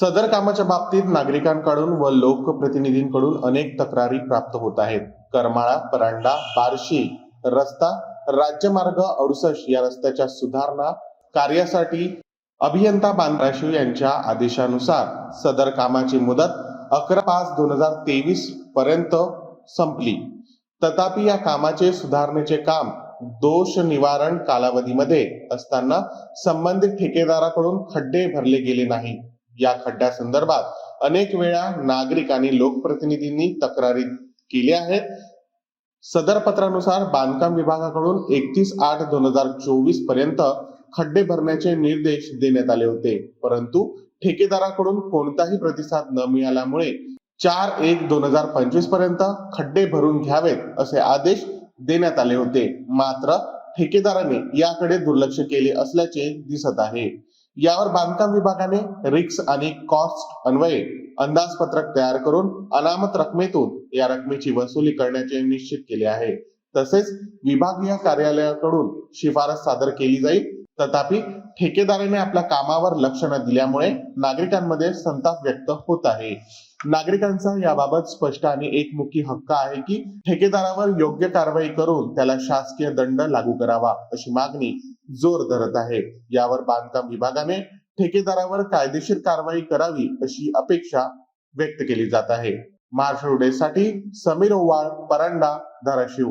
सदर कामाच्या बाबतीत नागरिकांकडून व लोकप्रतिनिधींकडून अनेक तक्रारी प्राप्त होत आहेत. करमाळा परांडा बार्शी रस्ता राज्यमार्ग अडुसष्ट या रस्त्याच्या सुधारणा कार्यासाठी अभियंता बांद्राशिव यांच्या आदेशानुसार सदर कामाची मुदत अकरा पाच दोन हजार तेवीस पर्यंत संपली. तथापि या कामाचे सुधारणेचे काम दोष निवारण कालावधीमध्ये असताना संबंधित ठेकेदाराकडून खड्डे भरले गेले नाही या खड्ड्यासंदर्भात अनेक वेळा नागरिक आणि लोकप्रतिनिधींनी तक्रारी केल्या आहेत. सदर पत्रानुसार बांधकाम विभागाकडून एकतीस आठ दोन हजार चोवीसपर्यंत खड्डे भरण्याचे निर्देश देण्यात आले होते. परंतु ठेकेदाराकडून कोणताही प्रतिसाद न मिळाल्यामुळे चार एक दोन हजार पंचवीसपर्यंत खड्डे भरून घ्यावेत असे आदेश देण्यात आले होते. मात्र ठेकेदाराने याकडे दुर्लक्ष केले असल्याचे दिसत आहे. यावर बांधकाम विभागाने रिक्स आणि कॉस्ट अन्वये अंदाजपत्रक तयार करून अनामत रकमेतून या रकमेची वसुली करण्याचे निश्चित केले आहे. तसेच विभागीय कार्यालयाकडून शिफारस सादर केली जाईल. तथापि ठेकेदाराने आपल्या कामावर लक्ष न दिल्यामुळे नागरिकांमध्ये संताप व्यक्त होत आहे. नागरिकांचा याबाबत स्पष्ट आणि एकमुखी हक्क आहे की ठेकेदारावर योग्य कारवाई करून त्याला शासकीय दंड लागू करावा अशी मागणी जोर धरत आहे. यावर बांधकाम विभागाने ठेकेदारावर कायदेशीर कारवाई करावी अशी अपेक्षा व्यक्त केली जात आहे. महाराष्ट्रसाठी समीर ओवाळ परांडा धाराशिव.